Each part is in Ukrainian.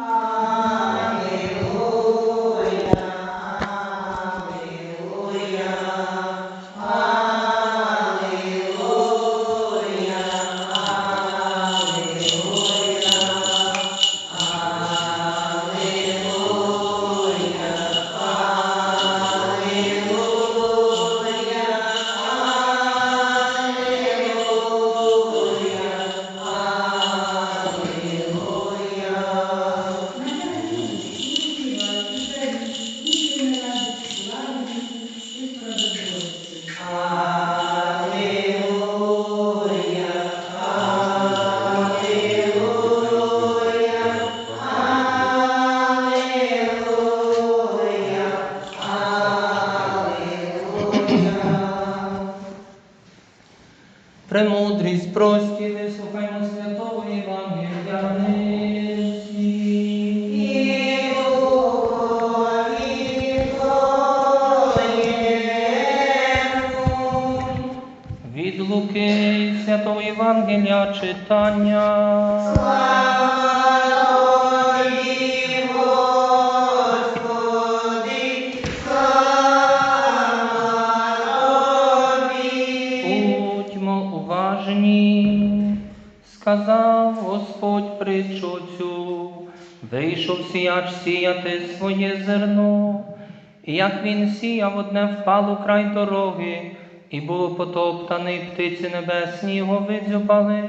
uh, Премудрість прості, вислухаймо святого Євангелія Несі. Від Луки Святого Євангелія читання. Будьмо сказав Господь притчу цю, вийшов сіяч сіяти своє зерно, і як він сіяв, одне впало край дороги, і було потоптане, і птиці небесні його видзюбали,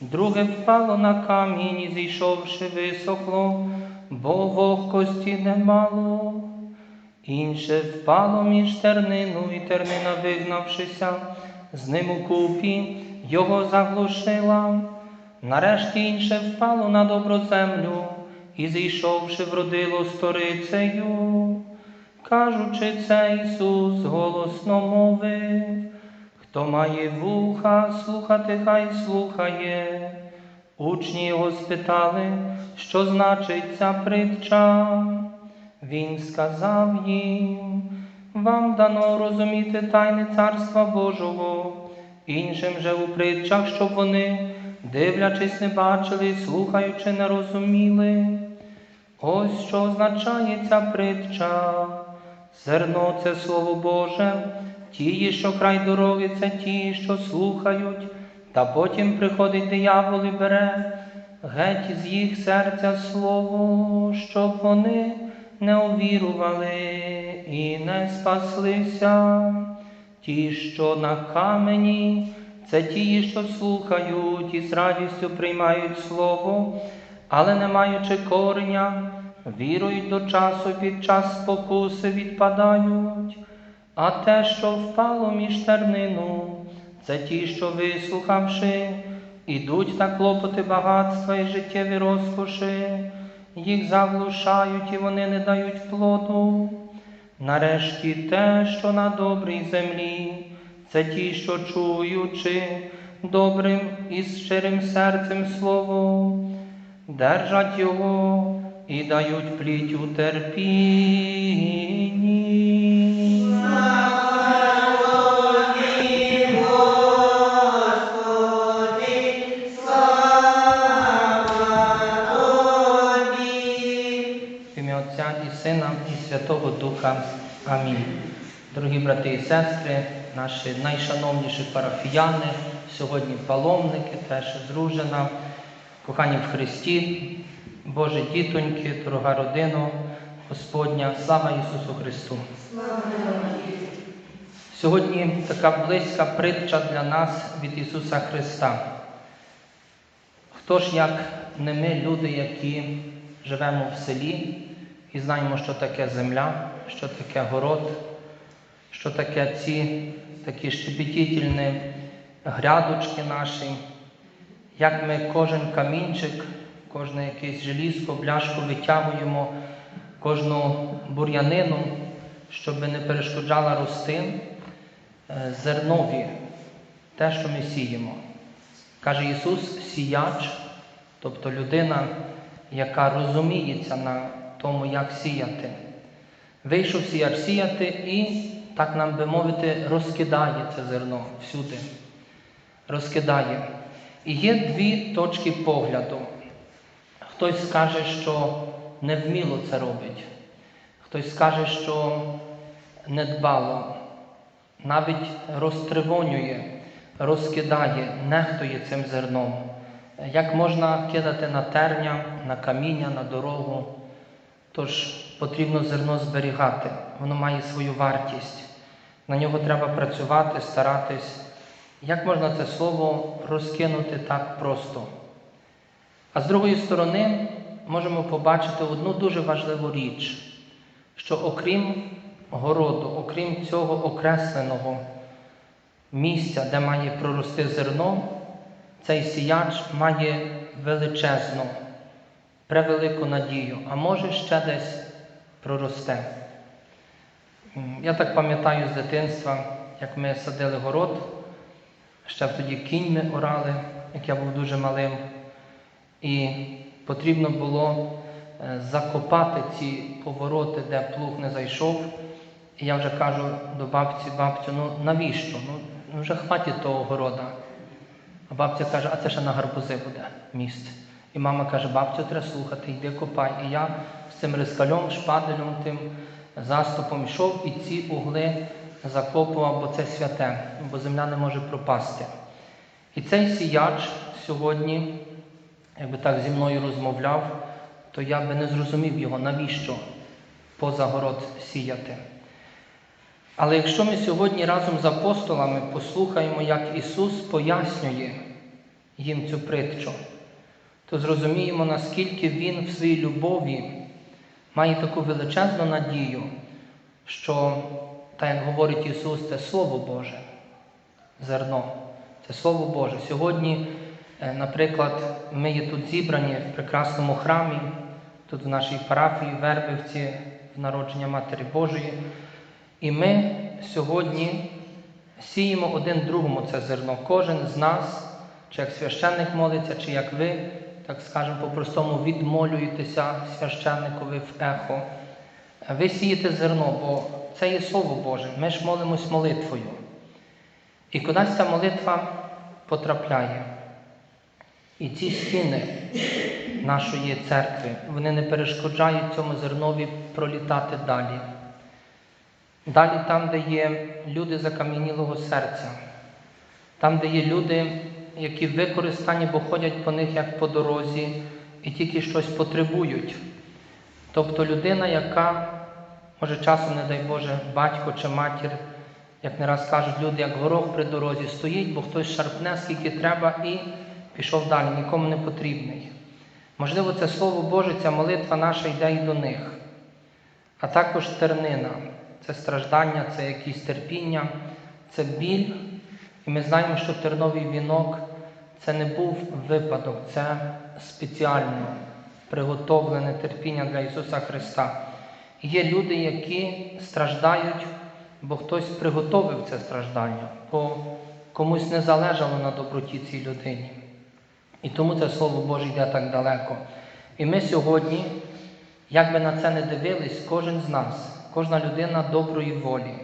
друге впало на камінь, зійшовши, висохло, бо вогкості немало. Інше впало між тернину, і тернина, вигнавшися, з ним у купі його заглушила. Нарешті інше впало на добру землю, і зійшовши, вродило сторицею. Кажучи це, Ісус голосно мовив, хто має вуха, слухати, хай слухає. Учні його спитали, що значить ця притча. Він сказав їм, вам дано розуміти тайни Царства Божого, іншим же у притчах, щоб вони, дивлячись, не бачили, слухаючи, не розуміли. Ось що означає ця притча. Зерно це Слово Боже, ті, що край дороги, це ті, що слухають, та потім приходить диявол і бере геть з їх серця слово, щоб вони не увірували і не спаслися. Ті, що на камені, це ті, що слухають і з радістю приймають слово, але не маючи кореня, вірують до часу під час спокуси відпадають. А те, що впало між тернину, це ті, що вислухавши, ідуть та клопоти багатства і життєві розкоші, їх заглушають і вони не дають плоду. Нарешті те, що на добрій землі, це ті, що чуючи добрим і щирим серцем слово, держать його і дають плідь у терпінні. В ім'я Отця і Сина, і Святого Духа. Амінь. Дорогі брати і сестри, наші найшановніші парафіяни, сьогодні паломники, теж дружина, кохані в Христі, Боже дітоньки, дорога родина, Господня, слава Ісусу Христу! Слава Сьогодні така близька притча для нас від Ісуса Христа. Хто ж, як не ми, люди, які живемо в селі і знаємо, що таке земля, що таке город, що таке ці такі щебетітельні грядочки наші, як ми кожен камінчик, кожне якесь желізко, бляшку витягуємо, кожну бур'янину, щоб не перешкоджала рости е, зернові, те, що ми сіємо. Каже Ісус, сіяч, тобто людина, яка розуміється на тому, як сіяти. Вийшов сіяч сіяти і, так нам би мовити, розкидає це зерно всюди. Розкидає. І є дві точки погляду. Хтось скаже, що невміло це робить, хтось скаже, що недбало, навіть розтривонює, розкидає, нехтує цим зерном. Як можна кидати на терня, на каміння, на дорогу? Тож потрібно зерно зберігати, воно має свою вартість. На нього треба працювати, старатись. Як можна це слово розкинути так просто? А з другої сторони, можемо побачити одну дуже важливу річ, що окрім городу, окрім цього окресленого місця, де має прорости зерно, цей сіяч має величезну, превелику надію, а може ще десь проросте. Я так пам'ятаю з дитинства, як ми садили город, ще тоді кіньми орали, як я був дуже малим. І потрібно було е, закопати ці повороти, де плуг не зайшов. І я вже кажу до бабці, бабцю, ну навіщо? Ну, ну вже хватить того города. А бабця каже, а це ще на гарбузи буде місце. І мама каже, бабцю треба слухати, йди копай. І я з цим рискальом, шпаделем, тим заступом йшов і ці угли закопував, бо це святе, бо земля не може пропасти. І цей сіяч сьогодні, якби так зі мною розмовляв, то я би не зрозумів його, навіщо поза город сіяти. Але якщо ми сьогодні разом з апостолами послухаємо, як Ісус пояснює їм цю притчу, то зрозуміємо, наскільки Він в своїй любові має таку величезну надію, що, так як говорить Ісус, це Слово Боже, зерно, це Слово Боже. Сьогодні, е, наприклад, ми є тут зібрані в прекрасному храмі, тут в нашій парафії, в Вербівці, в народження Матері Божої. І ми сьогодні сіємо один другому це зерно. Кожен з нас, чи як священник молиться, чи як ви, так скажемо по-простому, відмолюєтеся священникові в ехо. Ви сієте зерно, бо це є Слово Боже. Ми ж молимось молитвою. І кудись ця молитва потрапляє. І ці стіни нашої церкви, вони не перешкоджають цьому зернові пролітати далі. Далі там, де є люди закам'янілого серця, там, де є люди, які використані, бо ходять по них як по дорозі і тільки щось потребують. Тобто людина, яка, може часом, не дай Боже, батько чи матір, як не раз кажуть люди, як горох при дорозі, стоїть, бо хтось шарпне, скільки треба, і пішов далі, нікому не потрібний. Можливо, це Слово Боже, ця молитва наша йде і до них, а також тернина це страждання, це якісь терпіння, це біль. І ми знаємо, що терновий вінок це не був випадок, це спеціально приготовлене терпіння для Ісуса Христа. Є люди, які страждають, бо хтось приготовив це страждання, бо комусь не залежало на доброті цій людині. І тому це Слово Боже йде так далеко. І ми сьогодні, як би на це не дивились, кожен з нас кожна людина доброї волі,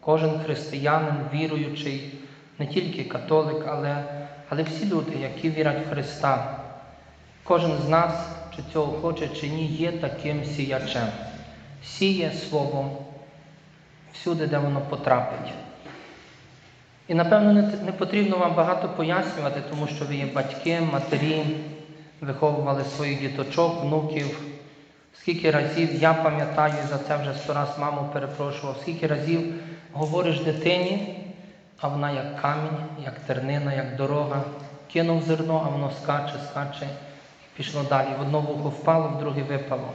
кожен християнин, віруючий, не тільки католик, але, але всі люди, які вірять в Христа. Кожен з нас, чи цього хоче, чи ні, є таким сіячем. Сіє Слово всюди, де воно потрапить. І, напевно, не, не потрібно вам багато пояснювати, тому що ви є батьки, матері, виховували своїх діточок, внуків. Скільки разів я пам'ятаю, за це вже сто раз маму перепрошував, скільки разів говориш дитині, а вона як камінь, як тернина, як дорога, кинув зерно, а воно скаче, скаче і пішло далі. В одно вухо впало, в друге випало.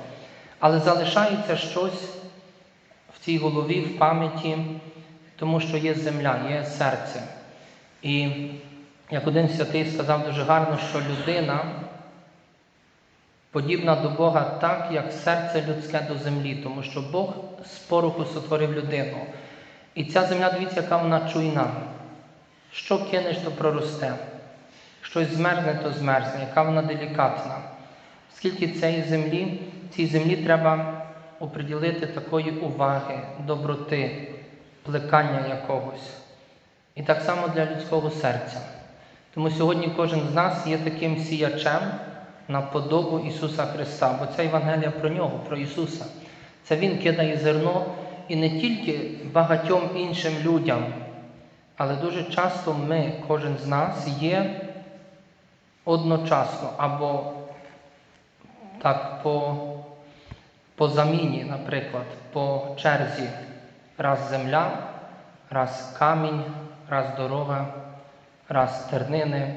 Але залишається щось в цій голові, в пам'яті, тому що є земля, є серце. І як один святий сказав дуже гарно, що людина подібна до Бога так, як серце людське до землі, тому що Бог з пороху сотворив людину. І ця земля, дивіться, яка вона чуйна. Що кинеш, то проросте. Щось змерзне, то змерзне, яка вона делікатна. Скільки цієї землі, цій землі треба оприділити такої уваги, доброти, плекання якогось. І так само для людського серця. Тому сьогодні кожен з нас є таким сіячем на подобу Ісуса Христа, бо ця Євангелія про нього, про Ісуса. Це Він кидає зерно і не тільки багатьом іншим людям, але дуже часто ми, кожен з нас, є одночасно або так по, по заміні, наприклад, по черзі. Раз земля, раз камінь, раз дорога, раз тернини.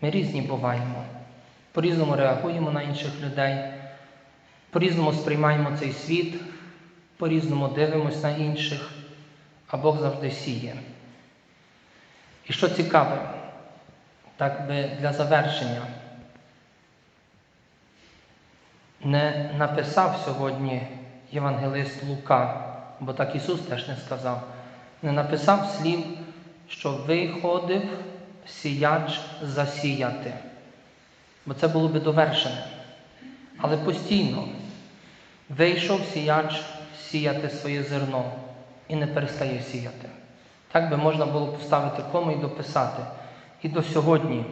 Ми різні буваємо. По-різному реагуємо на інших людей, по-різному сприймаємо цей світ, по-різному дивимося на інших, а Бог завжди сіє. І що цікаве, так би для завершення, не написав сьогодні євангелист Лука, бо так Ісус теж не сказав, не написав слів, що виходив сіяч засіяти, бо це було би довершене. Але постійно вийшов сіяч сіяти своє зерно і не перестає сіяти. Так би можна було поставити кому і дописати. І до сьогодні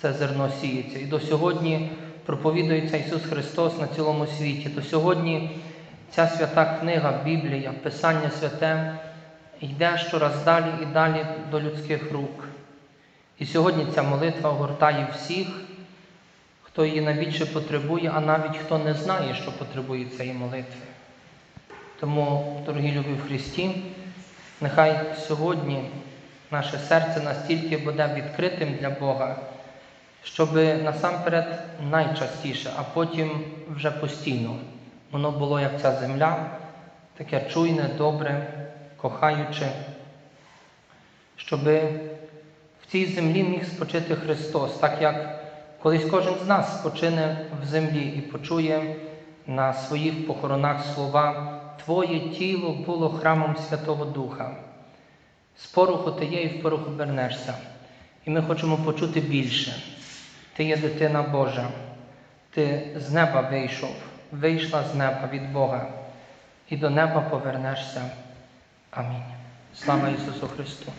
це зерно сіється, і до сьогодні проповідується Ісус Христос на цілому світі. До сьогодні ця свята книга, Біблія, Писання святе йде щораз далі і далі до людських рук. І сьогодні ця молитва огортає всіх, хто її найбільше потребує, а навіть хто не знає, що потребує цієї молитви. Тому, дорогі любі в Христі, нехай сьогодні наше серце настільки буде відкритим для Бога, щоб насамперед найчастіше, а потім вже постійно. Воно було як ця земля, таке чуйне, добре, кохаюче, щоб в цій землі міг спочити Христос, так як колись кожен з нас спочине в землі і почує на своїх похоронах слова Твоє тіло було храмом Святого Духа. З пороху ти є і в пороху вернешся. І ми хочемо почути більше. Ти є дитина Божа, ти з неба вийшов, вийшла з неба від Бога, і до неба повернешся. Амінь. Слава Ісусу Христу!